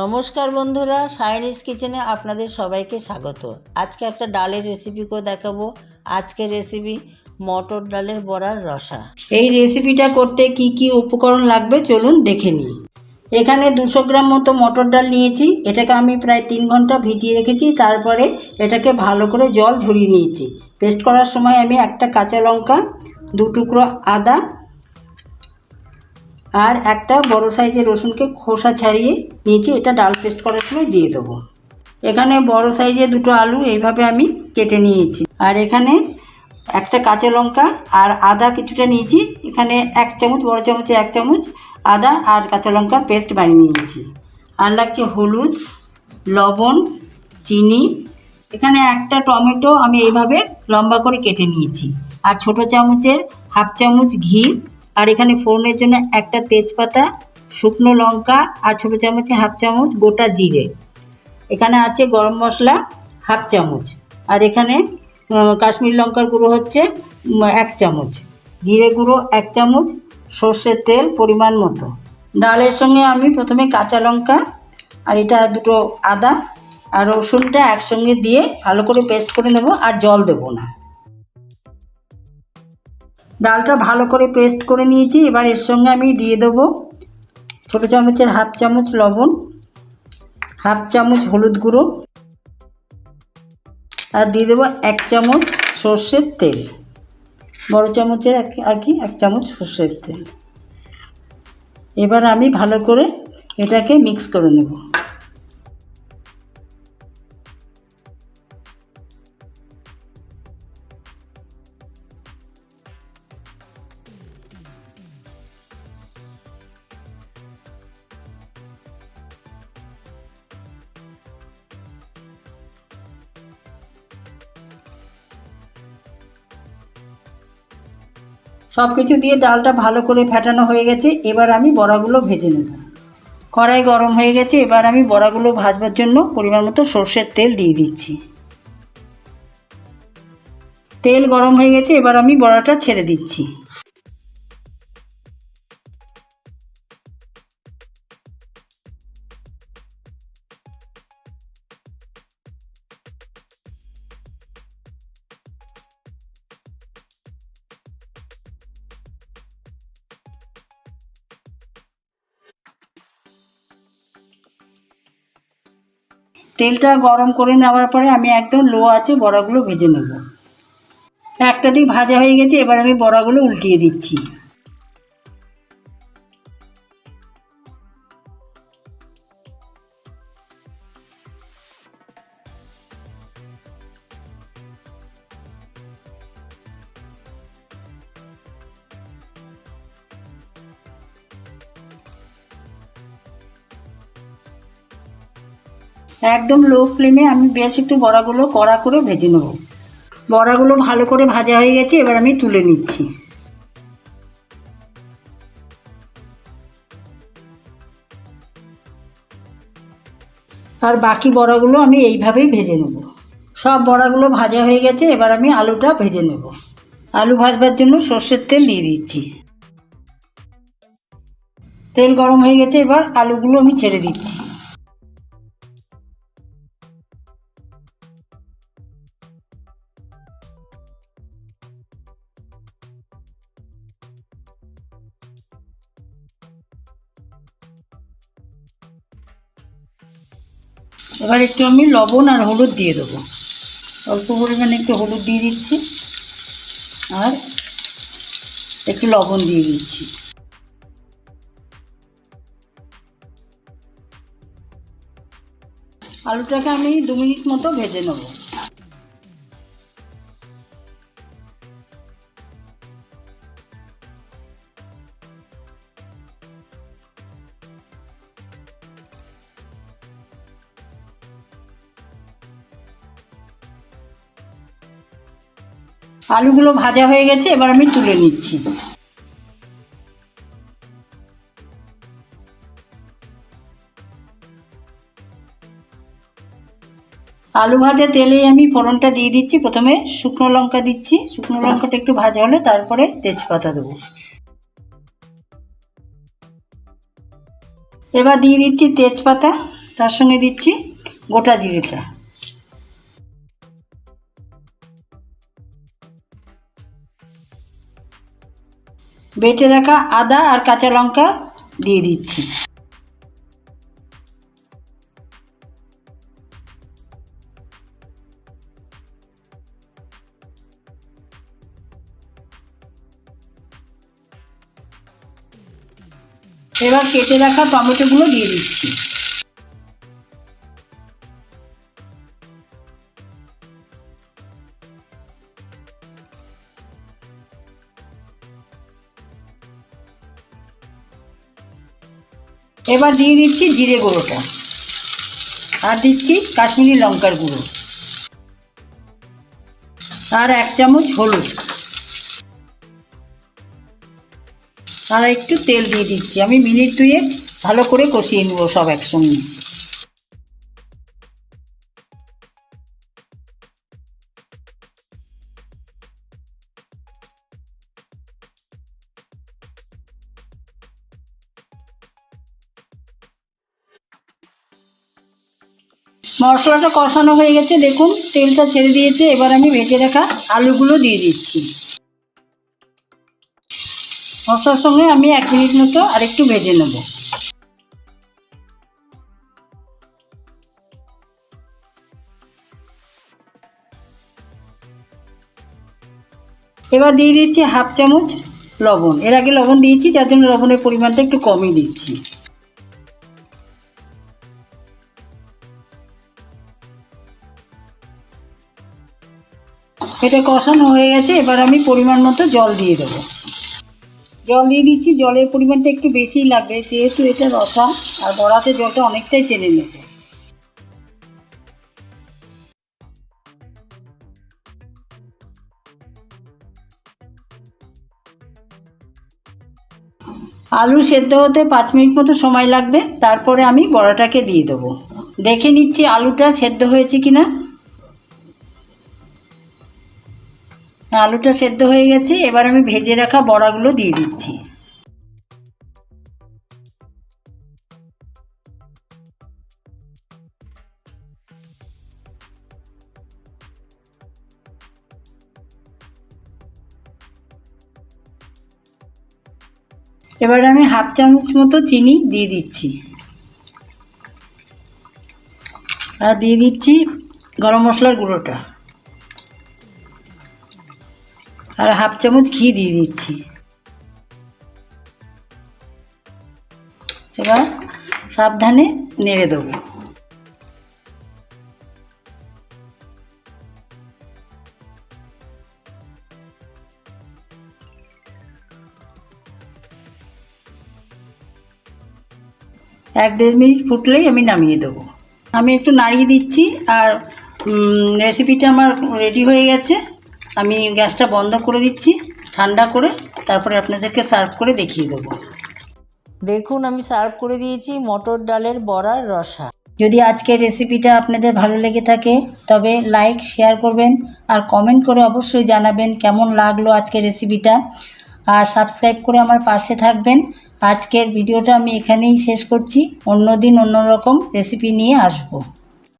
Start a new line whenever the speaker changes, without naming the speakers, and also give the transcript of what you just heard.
নমস্কার বন্ধুরা সায়নিস কিচেনে আপনাদের সবাইকে স্বাগত। আজকে একটা ডালের রেসিপি করে দেখাবো। আজকের রেসিপি মটর ডালের বড়ার রসা। এই রেসিপিটা করতে কি কি উপকরণ লাগবে চলুন দেখে নিই। এখানে দুশো গ্রাম মতো মটর ডাল নিয়েছি। এটাকে আমি প্রায় তিন ঘণ্টা ভিজিয়ে রেখেছি। তারপরে এটাকে ভালো করে জল ঝরিয়ে নিয়েছি। পেস্ট করার সময় আমি একটা কাঁচা লঙ্কা, দু টুকরো আদা আর একটা বড় সাইজের রসুনকে খোসা ছাড়িয়ে নিয়েছি, এটা ডাল পেস্ট করার সময় দিয়ে দেবো। এখানে বড় সাইজের দুটো আলু এইভাবে আমি কেটে নিয়েছি। আর এখানে একটা কাঁচা লঙ্কা আর আদা কিছুটা নিয়েছি। এখানে এক চামচ, বড় চামচে এক চামচ আদা আর কাঁচা লঙ্কার পেস্ট বানিয়ে নিয়েছি। আর লাগছে হলুদ, লবণ, চিনি। এখানে একটা টমেটো আমি এইভাবে লম্বা করে কেটে নিয়েছি। আর ছোট চামচের হাফ চামচ ঘি। আর এখানে ফোড়নের জন্য একটা তেজপাতা, শুকনো লঙ্কা আর ছোটো চামচে হাফ চামচ গোটা জিরে। এখানে আছে গরম মশলা, হাফ চামচ। আর এখানে কাশ্মীর লঙ্কার গুঁড়ো হচ্ছে এক চামচ। জিরে গুঁড়ো এক চামচ, সর্ষের তেল পরিমাণ মতো। ডালের সঙ্গে আমি প্রথমে কাঁচা লঙ্কা আর এটা দুটো আদা আর রসুনটা একসঙ্গে দিয়ে ভালো করে পেস্ট করে নেব আর জল দেবো না। ডালটা ভালো করে পেস্ট করে নিয়েছি। এবার এর সঙ্গে আমি দিয়ে দেবো ছোটো চামচের হাফ চামচ লবণ, হাফ চামচ হলুদ গুঁড়ো আর দিয়ে দেবো এক চামচ সর্ষের তেল। বড় চামচের এক আর কি? এক চামচ সর্ষের তেল। এবার আমি ভালো করে এটাকে মিক্স করে নেব। সব কিছু দিয়ে ডালটা ভালো করে ফেটানো হয়ে গেছে, এবার আমি বড়াগুলো ভেজে নেব। কড়াই গরম হয়ে গেছে, এবার আমি বড়াগুলো ভাজবার জন্য পরিমাণ মতো সর্ষের তেল দিয়ে দিচ্ছি। তেল গরম হয়ে গেছে, এবার আমি বড়াটা ছেড়ে দিচ্ছি। তেলটা গরম করে নেওয়ার পরে আমি একদম লো আছে বড়াগুলো ভেজে নেব। একটা দিক ভাজা হয়ে গেছে, এবার আমি বড়াগুলো উল্টিয়ে দিচ্ছি। একদম লো ফ্লেমে আমি বেশ একটু বড়াগুলো কড়া করে ভেজে নেব। বড়াগুলো ভালো করে ভাজা হয়ে গেছে, এবার আমি তুলে নিচ্ছি। আর বাকি বড়াগুলো আমি এইভাবেই ভেজে নেব। সব বড়াগুলো ভাজা হয়ে গেছে, এবার আমি আলুটা ভেজে নেব। আলু ভাজবার জন্য সর্ষের তেল দিয়ে দিচ্ছি। তেল গরম হয়ে গেছে, এবার আলুগুলো আমি ছেড়ে দিচ্ছি। এবার একটু আমি লবণ আর হলুদ দিয়ে দেবো। অল্প পরিমাণে একটু হলুদ দিয়ে দিচ্ছি। আর একটু লবণ দিয়ে দিচ্ছি। আলুটাকে আমি দু মিনিট মতো ভেজে নেব। আলুগুলো ভাজা হয়ে গেছে, এবার আমি তুলে নিচ্ছি। আলু ভাজা তেলে আমি ফোড়নটা দিয়ে দিচ্ছি, প্রথমে শুকনো লঙ্কা দিচ্ছি। শুকনো লঙ্কাটা একটু ভাজা হলে তারপরে তেজপাতা দেবো। এবার দিয়ে দিচ্ছি তেজপাতা, তার সঙ্গে দিচ্ছি গোটা জিরেটা। বেটে রাখা আদা আর কাঁচা লঙ্কা দিয়ে দিচ্ছি। এবার কেটে রাখা টমেটোগুলো দিয়ে দিচ্ছি। এবার দিয়ে দিচ্ছি জিরে গুঁড়োটা। আর দিচ্ছি কাশ্মীরি লঙ্কার গুঁড়ো। আর এক চামচ হলুদ। আর একটু তেল দিয়ে দিচ্ছি। আমি মিনিট দুয়ে ভালো করে কষিয়ে নেব সব একসঙ্গে। মশলাটা কষানো হয়ে গেছে। দেখুন, তেলটা ছেড়ে দিয়েছে। এবার আমি ভেজে রাখা আলুগুলো দিয়ে দিচ্ছি। মশলার সঙ্গে আমি এক মিনিট মতো আরেকটু ভেজে নেব। এবার দিয়ে দিচ্ছি হাফ চামচ লবণ। এর আগে লবণ দিয়েছি, যার জন্য লবণের পরিমাণটা একটু কমই দিচ্ছি। এটা কষানো হয়ে গেছে, এবার আমি পরিমাণ মতো জল দিয়ে দেবো। জল দিয়ে দিচ্ছি, জলের পরিমাণটা একটু বেশিই লাগবে, যেহেতু এটা রসা, আর বড়াতে জলটা অনেকটাই টেনে নেবে। আলু সেদ্ধ হতে পাঁচ মিনিট মতো সময় লাগবে, তারপরে আমি বড়াটাকে দিয়ে দেবো। দেখে নিচ্ছি আলুটা সেদ্ধ হয়েছে কি আলুটা সেদ্ধ হয়ে গেছে, এবার আমি ভেজে রাখা বড়াগুলো দিয়ে দিচ্ছি। এবার আমি হাফ চামচ মতো চিনি দিয়ে দিচ্ছি। আর দিয়ে দিচ্ছি গরম মশলার গুঁড়োটা। আর হাফ চামচ ঘি দিয়ে দিচ্ছি। এবার সাবধানে নেড়ে দেবো। এক দেড় মিনিট ফুটলেই আমি নামিয়ে দেবো। আমি একটু নাড়িয়ে দিচ্ছি আর রেসিপিটা আমার রেডি হয়ে গেছে। আমি গ্যাসটা বন্ধ করে দিচ্ছি, ঠান্ডা করে তারপরে আপনাদেরকে সার্ভ করে দেখিয়ে দেবো। দেখুন, আমি সার্ভ করে দিয়েছি মটর ডালের বড়ার রসা। যদি আজকের রেসিপিটা আপনাদের ভালো লেগে থাকে, তবে লাইক, শেয়ার করবেন আর কমেন্ট করে অবশ্যই জানাবেন কেমন লাগল আজকের রেসিপিটা। আর সাবস্ক্রাইব করে আমার পাশে থাকবেন। আজকের ভিডিওটা আমি এখানেই শেষ করছি। অন্য দিন অন্যরকম রেসিপি নিয়ে আসব।